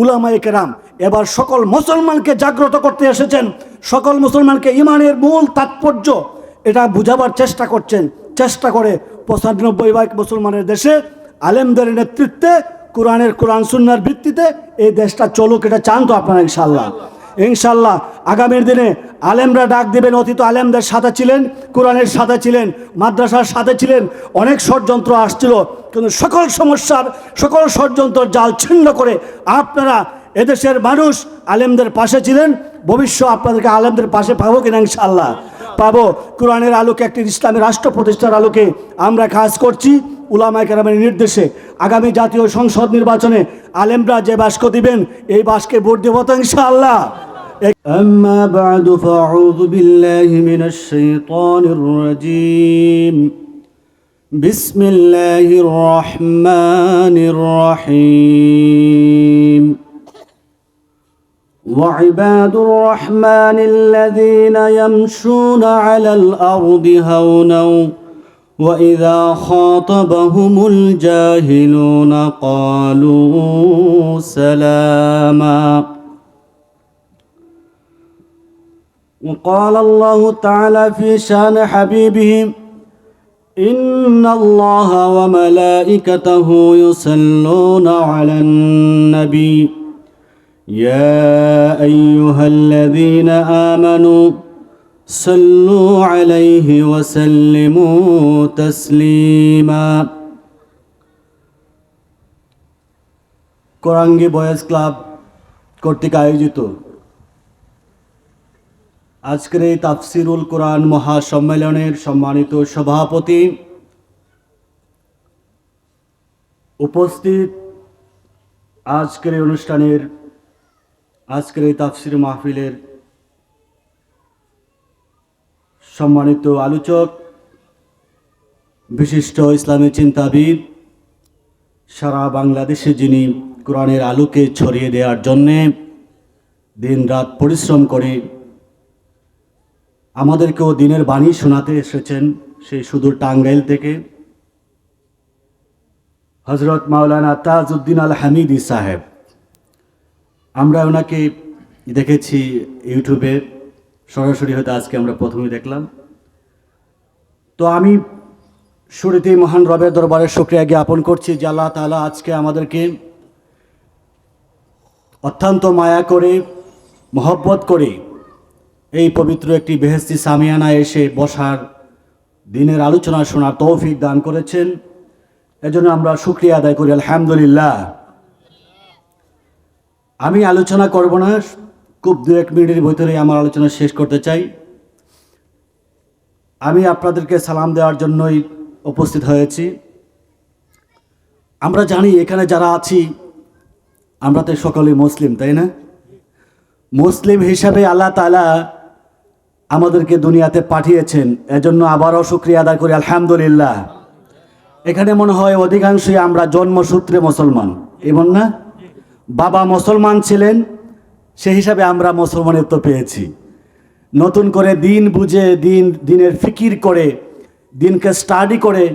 উলামায়ে কেরাম, এবার সকল মুসলমানকে জাগ্রত করতে এসেছেন। সকল মুসলমানকে ইমানের মূল তাৎপর্য, এটা বুঝাবার চেষ্টা করছেন। চেষ্টা করে পঁচানব্বই ভাগ মুসলমানের দেশে আলেমদের নেতৃত্বে, কোরআনের কোরআন সুন্নার ভিত্তিতে এই দেশটা চলুক, এটা চান তো আপনারা ইনশাল্লাহ ইনশাল্লাহ আগামীর দিনে আলেমরা ডাক দেবেন, অতীত আলেমদের সাথে ছিলেন, কোরআনের সাথে ছিলেন, মাদ্রাসার সাথে ছিলেন, অনেক ষড়যন্ত্র আসছিল, কিন্তু সকল সমস্যার, সকল ষড়যন্ত্র জাল ছিন্ন করে আপনারা এদেশের মানুষ আলেমদের পাশে ছিলেন, ভবিষ্যৎ আপনাদেরকে আলেমদের পাশে পাবো কিনা ইনশাল্লাহ পাবো কোরআনের আলোকে একটি ইসলামী রাষ্ট্র প্রতিষ্ঠার আলোকে আমরা কাজ করছি উলামায় কেরামের নির্দেশে আগামী জাতীয় সংসদ নির্বাচনে আলেমরা যে বাস্ক দিবেন এই বাসকে ভোট দেবো তো ইনশাআল্লাহ أما بعد فأعوذ بالله من الشيطان الرجيم بسم الله الرحمن الرحيم وعباد الرحمن الذين يمشون على الأرض هونا وإذا خاطبهم الجاهلون قالوا سلاما. وقال الله تعالى في شان حبيبه إن الله وملائكته يصلون على النبي. يا أيها الذين آمنوا صلوا عليه وسلموا تسليما কোরআঙ্গি বয়েজ ক্লাব কর্তৃক আয়োজিত আজকের এই তাফসিরুল কোরআন মহাসম্মেলনের সম্মানিত সভাপতি উপস্থিত আজকের এই অনুষ্ঠানের আজকের এই তাফসির মাহফিলের সম্মানিত আলোচক, বিশিষ্ট ইসলামী চিন্তাবিদ, সারা বাংলাদেশে যিনি কোরআনের আলোকে ছড়িয়ে দেওয়ার জন্যে দিন রাত পরিশ্রম করে আমাদেরকেও দিনের বাণী শোনাতে এসেছেন সেই সুদূর টাঙ্গাইল থেকে হজরত মাওলানা তাজউদ্দিন আল হামিদি সাহেব। আমরা ওনাকে দেখেছি ইউটিউবে, সরাসরি হয়তো আজকে আমরা প্রথমে দেখলাম। তো আমি শুরুতেই মহান রবের দরবারে শুক্রিয়া জ্ঞাপন করছি যে আল্লাহ তালা আজকে আমাদেরকে অত্যন্ত মায়া করে, মহব্বত করে এই পবিত্র একটি বেহেস্তি সামিয়ানা এসে বসার দিনের আলোচনা শোনার তৌফিক দান করেছেন। এজন্য আমরা শুক্রিয়া আদায় করি। আলহামদুলিল্লাহ। আমি আলোচনা করব না, খুব দু এক মিনিটের ভিতরে আমার আলোচনা শেষ করতে চাই। আমি আপনাদেরকে সালাম দেওয়ার জন্যই উপস্থিত হয়েছি। আমরা জানি এখানে যারা আছি, আমরা তো সকলেই মুসলিম, তাই না? মুসলিম হিসাবে আল্লাহ তালা আমাদেরকে দুনিয়াতে পাঠিয়েছেন। এজন্য আবারও শুক্রিয়া আদায় করি, আলহামদুলিল্লাহ। এখানে মনে হয় অধিকাংশই আমরা জন্মসূত্রে মুসলমান, এমন না? বাবা মুসলমান ছিলেন, সে হিসাবে আমরা মুসলমানের তো পেয়েছি। নতুন করে দিন বুঝে, দিন, দিনের ফিকির করে, দিনকে স্টাডি করে,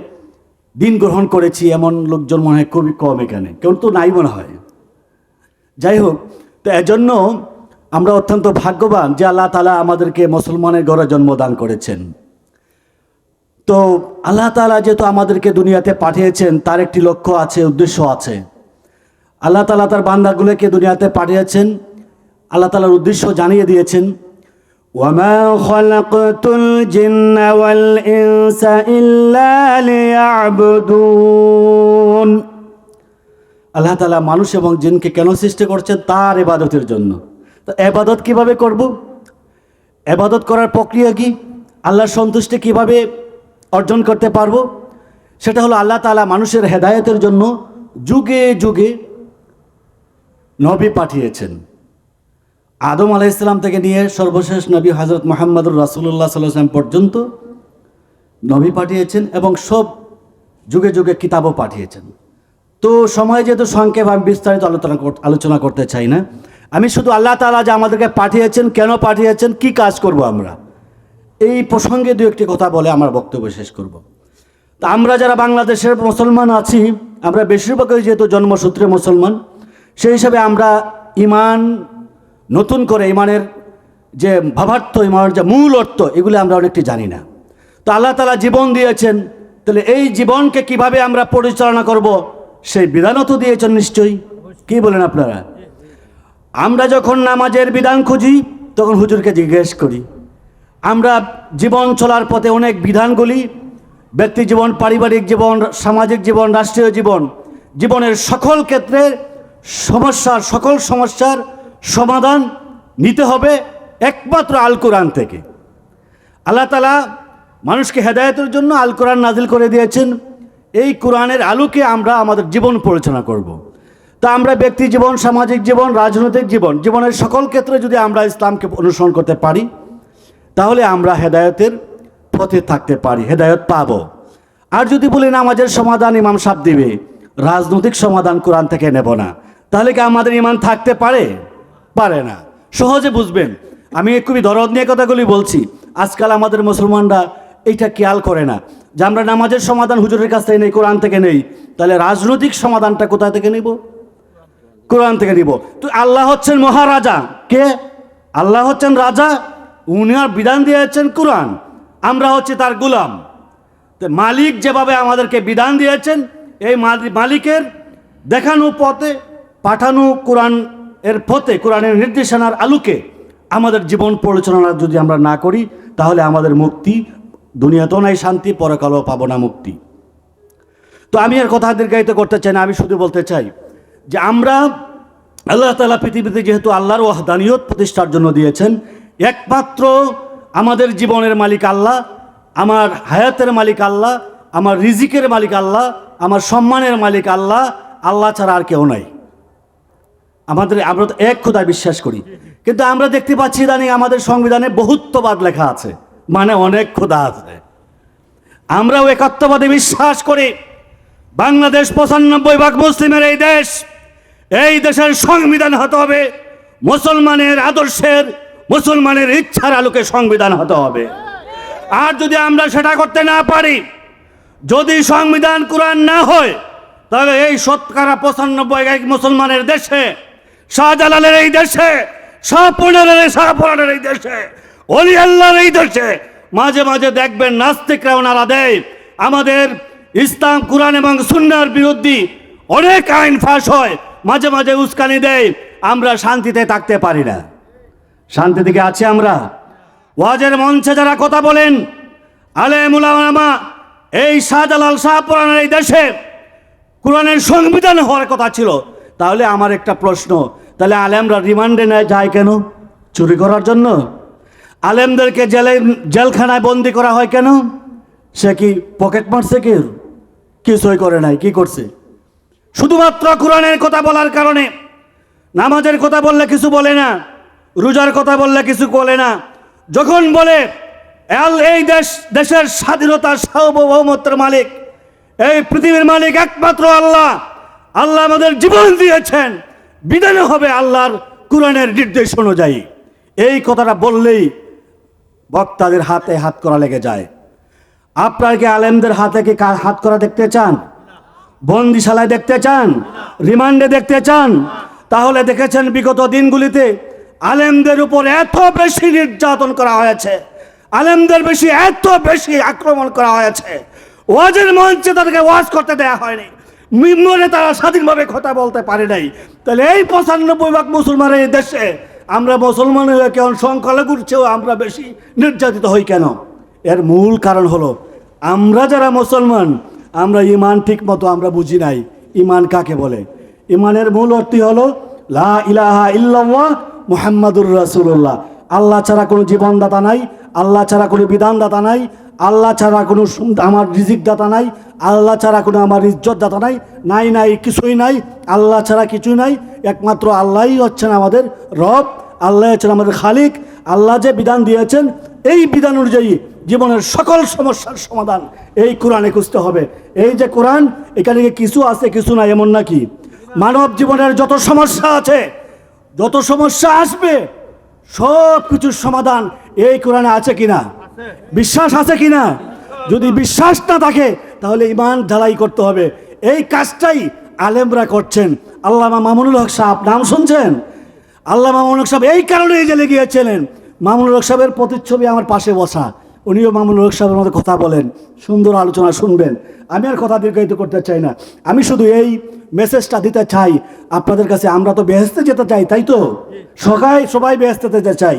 দিন গ্রহণ করেছি এমন লোকজন মনে হয় খুবই কম এখানে। কেউ তো নাই মনে হয়। যাই হোক, তো এজন্য আমরা অত্যন্ত ভাগ্যবান যে আল্লাহ তালা আমাদেরকে মুসলমানের ঘরে জন্মদান করেছেন। তো আল্লাহ তালা যেহেতু আমাদেরকে দুনিয়াতে পাঠিয়েছেন, তার একটি লক্ষ্য আছে, উদ্দেশ্য আছে। আল্লাহ তালা তার বান্দাগুলোকে দুনিয়াতে পাঠিয়েছেন আল্লাহ তালার উদ্দেশ্য জানিয়ে দিয়েছেন وما خلقت الجن والإنس إلا ليعبدون আল্লাহ তালা মানুষ এবং জিনকে কেন সৃষ্টি করছেন তার এবাদতের জন্য তো এবাদত কিভাবে করব এবাদত করার প্রক্রিয়া কি আল্লাহর সন্তুষ্টি কিভাবে অর্জন করতে পারবো সেটা হলো আল্লাহ তালা মানুষের হেদায়তের জন্য যুগে যুগে নবী পাঠিয়েছেন। আদম আলাইসাল্লাম থেকে নিয়ে সর্বশেষ নবী হজরত মোহাম্মদুর রাসুল্লাহ সাল্লাম পর্যন্ত নবী পাঠিয়েছেন এবং সব যুগে যুগে কিতাবও পাঠিয়েছেন। তো সময় যেহেতু সংক্ষেপ আমি বিস্তারিত আলোচনা আলোচনা করতে চাই না। আমি শুধু আল্লাহ তালা যে আমাদেরকে পাঠিয়েছেন, কেন পাঠিয়েছেন, কি কাজ করব আমরা, এই প্রসঙ্গে দু একটি কথা বলে আমার বক্তব্য শেষ করব। তা আমরা যারা বাংলাদেশের মুসলমান আছি, আমরা বেশিরভাগই যেহেতু জন্মসূত্রে মুসলমান সেই হিসাবে আমরা ইমান নতুন করে, ইমানের যে ভাবার্থ, ইমানের যে মূল অর্থ, এগুলো আমরা অনেকটি জানি না। তো আল্লাহ তালা জীবন দিয়েছেন, তাহলে এই জীবনকে কীভাবে আমরা পরিচালনা করব, সেই বিধানও তো দিয়েছেন নিশ্চয়ই। কি বলেন আপনারা? আমরা যখন নামাজের বিধান খুঁজি, তখন হুজুরকে জিজ্ঞেস করি। আমরা জীবন চলার পথে অনেক বিধানগুলি ব্যক্তি জীবন, পারিবারিক জীবন, সামাজিক জীবন, রাষ্ট্রীয় জীবন, জীবনের সকল ক্ষেত্রে সমস্যার, সকল সমস্যার সমাধান নিতে হবে একমাত্র আল কোরআন থেকে। আল্লাহ তালা মানুষকে হেদায়তের জন্য আল কোরআন নাজিল করে দিয়েছেন। এই কোরআনের আলোকে আমরা আমাদের জীবন পরিচালনা করব। তা আমরা ব্যক্তি জীবন, সামাজিক জীবন, রাজনৈতিক জীবন, জীবনের সকল ক্ষেত্রে যদি আমরা ইসলামকে অনুসরণ করতে পারি, তাহলে আমরা হেদায়তের পথে থাকতে পারি, হেদায়ত পাব। আর যদি বলি নামাজের সমাধান ইমাম সাহেব দিবে, রাজনৈতিক সমাধান কোরআন থেকে নেব না। তাহলে কি আমাদের ইমান থাকতে পারে? পারে না। সহজে বুঝবেন। আমি খুবই দরদ নিয়ে কথাগুলি বলছি। আজকাল আমাদের মুসলমানরা এইটা খেয়াল করে না। যে আমরা নামাজের সমাধান হুজুরের কাছ থেকে নেই, কোরআন থেকে নেই, তাহলে রাজনৈতিক সমাধানটা কোথা থেকে নেব? কোরআন থেকে নিব। তো আল্লাহ হচ্ছেন মহারাজা। কে? আল্লাহ হচ্ছেন রাজা। উনি আর বিধান দিয়েছেন কোরআন। আমরা হচ্ছে তার গুলাম। মালিক যেভাবে আমাদেরকে বিধান দিয়েছেন, এই মালিকের দেখানো পথে পাঠানো কোরআন এর পথে, কোরআনের নির্দেশনার আলোকে আমাদের জীবন পরিচালনা যদি আমরা না করি, তাহলে আমাদের মুক্তি, দুনিয়াতেও নাই শান্তি, পরকালেও পাবো না মুক্তি। তো আমি আর কথা দীর্ঘায়িত করতে চাই না, আমি শুধু বলতে চাই যে আমরা আল্লাহ তালা পৃথিবীতে যেহেতু আল্লাহর ওয়াহদানিয়ত প্রতিষ্ঠার জন্য দিয়েছেন, একমাত্র আমাদের জীবনের মালিক আল্লাহ, আমার হায়াতের মালিক আল্লাহ, আমার রিজিকের মালিক আল্লাহ, আমার সম্মানের মালিক আল্লাহ আল্লাহ ছাড়া আর কেউ নাই। আমাদের আমরা তো এক খোদায় বিশ্বাস করি। কিন্তু আমরা দেখতে পাচ্ছি ইদানিং আমাদের সংবিধানে বহুত্ববাদ লেখা আছে। মানে অনেক খোদা আছে। আমরাও একাত্মবাদে বিশ্বাস করি। বাংলাদেশ পঁচানব্বই ভাগ মুসলিমের এই দেশ, এই দেশের সংবিধান হতে হবে। মুসলমানের আদর্শের, মুসলমানের ইচ্ছার আলোকে সংবিধান হতে হবে। আর যদি আমরা সেটা করতে না পারি, যদি সংবিধান কোরআন না হয়, তাহলে এই শতকরা পঁচানব্বই এক মুসলমানের দেশে শাহজালালের এই দেশে শাহপুরের শাহপুরানের এই দেশে অলি আল্লাহর এই দেশে মাঝে মাঝে দেখবেন নাস্তিকরা ওনারা দেয়। আমাদের ইসলাম, কোরআন এবং সুন্নার বিরুদ্ধে অনেক আইন ফাঁস হয়, মাঝে মাঝে উস্কানি দেয়। আমরা শান্তিতে থাকতে পারি না। শান্তি দিকে আছি আমরা। ওয়াজের মঞ্চে যারা কথা বলেন আলেম উলামা এই শাহজালাল শাহপুরানের এই দেশে কোরআনের সংবিধান হওয়ার কথা ছিল। তাহলে আমার একটা প্রশ্ন তাহলে আলেমরা রিমান্ডে নেয় যায় কেন? চুরি করার জন্য? আলেমদেরকে জেলে, জেলখানায় বন্দি করা হয় কেন? সে কি পকেট মারছে কি? কিছুই করে নাই, কি করছে? শুধুমাত্র কোরআনের কথা বলার কারণে। নামাজের কথা বললে কিছু বলে না, রোজার কথা বললে কিছু বলে না। যখন বলে এল এই দেশ, দেশের স্বাধীনতার সার্বভৌমত্বের মালিক, এই পৃথিবীর মালিক একমাত্র আল্লাহ আল্লাহ আমাদের জীবন দিয়েছেন। বিধান হবে আল্লাহর কোরআনের নির্দেশ অনুযায়ী। এই কথাটা বললেই বক্তাদের হাতে হাত করা লেগে যায়। আপনার কি আলেমদের হাতে কি হাত করা দেখতে চান? বন্দিশালায় দেখতে চান? রিমান্ডে দেখতে চান? তাহলে দেখেছেন বিগত দিনগুলিতে আলেমদের উপর এত বেশি নির্যাতন করা হয়েছে। আলেমদের বেশি, এত বেশি আক্রমণ করা হয়েছে। ওয়াজের মঞ্চে তাদেরকে ওয়াজ করতে দেয়া হয়নি। মিম্বরে তারা স্বাধীনভাবে কথা বলতে পারে নাই। তাহলে এই পঁচানব্বই ভাগ মুসলমানের এই দেশে আমরা মুসলমান হয়ে কেমন সংখ্যালঘুর চেয়েও আমরা বেশি নির্যাতিত হই কেন? এর মূল কারণ হলো, আমরা যারা মুসলমান, আমরা ইমান ঠিক মতো আমরা বুঝি নাই। ইমান কাকে বলে? ইমানের মূল অর্থই হলো, লা ইলাহা ইল্লাল্লাহ মুহাম্মাদুর রাসূলুল্লাহ। আল্লাহ ছাড়া কোনো জীবনদাতা নাই, আল্লাহ ছাড়া কোনো বিধানদাতা নাই আল্লাহ ছাড়া কোনো আমার রিজিক দাতা নাই, আল্লাহ ছাড়া কোনো আমার ইজ্জত দাতা নাই নাই নাই, কিছুই নাই, আল্লাহ ছাড়া কিছুই নাই, একমাত্র আল্লাহই হচ্ছেন আমাদের রব, আল্লাহ হচ্ছেন আমাদের খালিক, আল্লাহ যে বিধান দিয়েছেন, এই বিধান অনুযায়ী জীবনের সকল সমস্যার সমাধান এই কোরআনে খুঁজতে হবে। এই যে কোরআন, এখানে কিছু আছে, কিছু নাই, এমন নাকি? মানব জীবনের যত সমস্যা আছে, যত সমস্যা আসবে সব কিছুর সমাধান এই কোরআনে আছে কিনা? বিশ্বাস আছে কি না যদি বিশ্বাস না থাকে, তাহলে ইমান ঢালাই করতে হবে। এই কাজটাই আলেমরা করছেন। আল্লামা মামুনুল হক সাহেব, নাম শুনছেন? আল্লাহ মামুনুল হক সাহেব এই কারণেই জেলে গিয়েছিলেন। মামুনুল হক সাহেবের প্রতিচ্ছবি আমার পাশে বসা। উনিও মামুনুল হক সাহেবের মধ্যে কথা বলেন, সুন্দর আলোচনা শুনবেন। আমি আর কথা দীর্ঘায়িত করতে চাই না। আমি শুধু এই মেসেজটা দিতে চাই, আপনাদের কাছে আমরা তো বেহেস্তে যেতে চাই, তাই তো? সবাই সবাই বেহেস্তে যেতে চাই।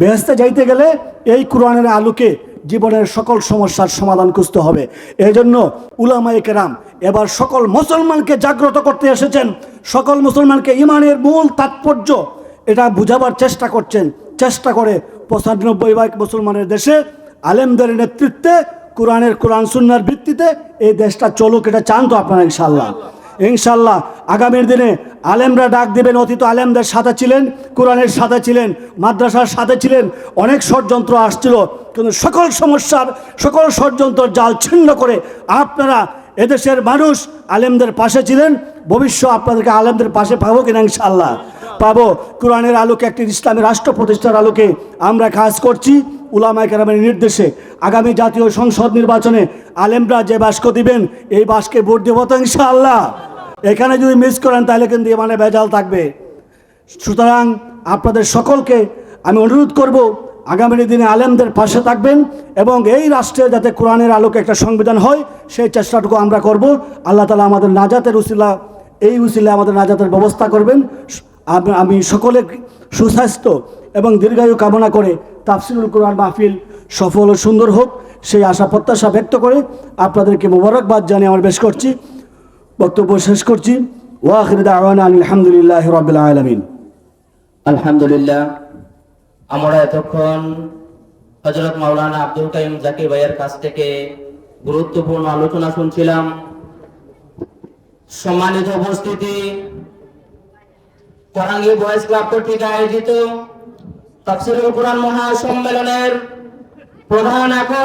বেহেস্তে যাইতে গেলে এই কোরআনের আলোকে জীবনের সকল সমস্যার সমাধান খুঁজতে হবে। এই জন্য উলামায়ে কেরাম এবার সকল মুসলমানকে জাগ্রত করতে এসেছেন। সকল মুসলমানকে ইমানের মূল তাৎপর্য এটা বুঝাবার চেষ্টা করছেন। চেষ্টা করে পঁচানব্বই ভাগ মুসলমানের দেশে আলেমদের নেতৃত্বে, কোরআনের কোরআন সুন্নার ভিত্তিতে এই দেশটা চলুক, এটা চান তো আপনারা ইনশাল্লাহ ইনশাল্লাহ আগামীর দিনে আলেমরা ডাক দিবেন, অতীত আলেমদের সাথে ছিলেন, কোরআনের সাথে ছিলেন, মাদ্রাসার সাথে ছিলেন, অনেক ষড়যন্ত্র আসছিল, কিন্তু সকল সমস্যার, সকল ষড়যন্ত্র জাল ছিন্ন করে আপনারা এদেশের মানুষ আলেমদের পাশে ছিলেন, ভবিষ্যৎ আপনাদেরকে আলেমদের পাশে পাবো কিনা ইনশাল্লাহ পাবো। কোরআনের আলোকে একটি ইসলামী রাষ্ট্র প্রতিষ্ঠার আলোকে আমরা কাজ করছি। উলামায় কেরামের নির্দেশে আগামী জাতীয় সংসদ নির্বাচনে আলেমরা যে বাস্ক দিবেন, এই বাসকে ভোট দেবো তো ইনশাআল্লাহ। এখানে যদি মিস করেন, তাহলে কিন্তু মানে ভেজাল থাকবে। সুতরাং আপনাদের সকলকে আমি অনুরোধ করব, আগামী দিনে আলেমদের পাশে থাকবেন এবং এই রাষ্ট্রে যাতে কোরআনের আলোকে একটা সংবিধান হয়, সেই চেষ্টাটুকু আমরা করব। আল্লাহ তালা আমাদের নাজাতের উসিলা, এই উসিলে আমাদের নাজাতের ব্যবস্থা করবেন। আমি সকলে সুস্বাস্থ্য এবং দীর্ঘায়ু কামনা করে তাফসিরুল কোরআন মাহফিল সফল ও সুন্দর হোক, সেই আশা প্রত্যাশা ব্যক্ত করে আপনাদেরকে মোবারকবাদ জানিয়ে আমার বেশ করছি। বক্তব্য শেষ করছি। দাওয়ানা আলহামদুলিল্লাহ রবিল আলমিন। আলহামদুলিল্লাহ, আমরা এতক্ষণ হজরত মাওলানা আব্দুল কাইম জাকির ভাইয়ের কাছ থেকে গুরুত্বপূর্ণ আলোচনা শুনছিলাম। সম্মানিত উপস্থিতি কোরআঙ্গি বয়েস ক্লাব কর্তৃক আয়োজিত তাফসিরুল কোরআন মহাসম্মেলনের প্রধান আকর্ষণ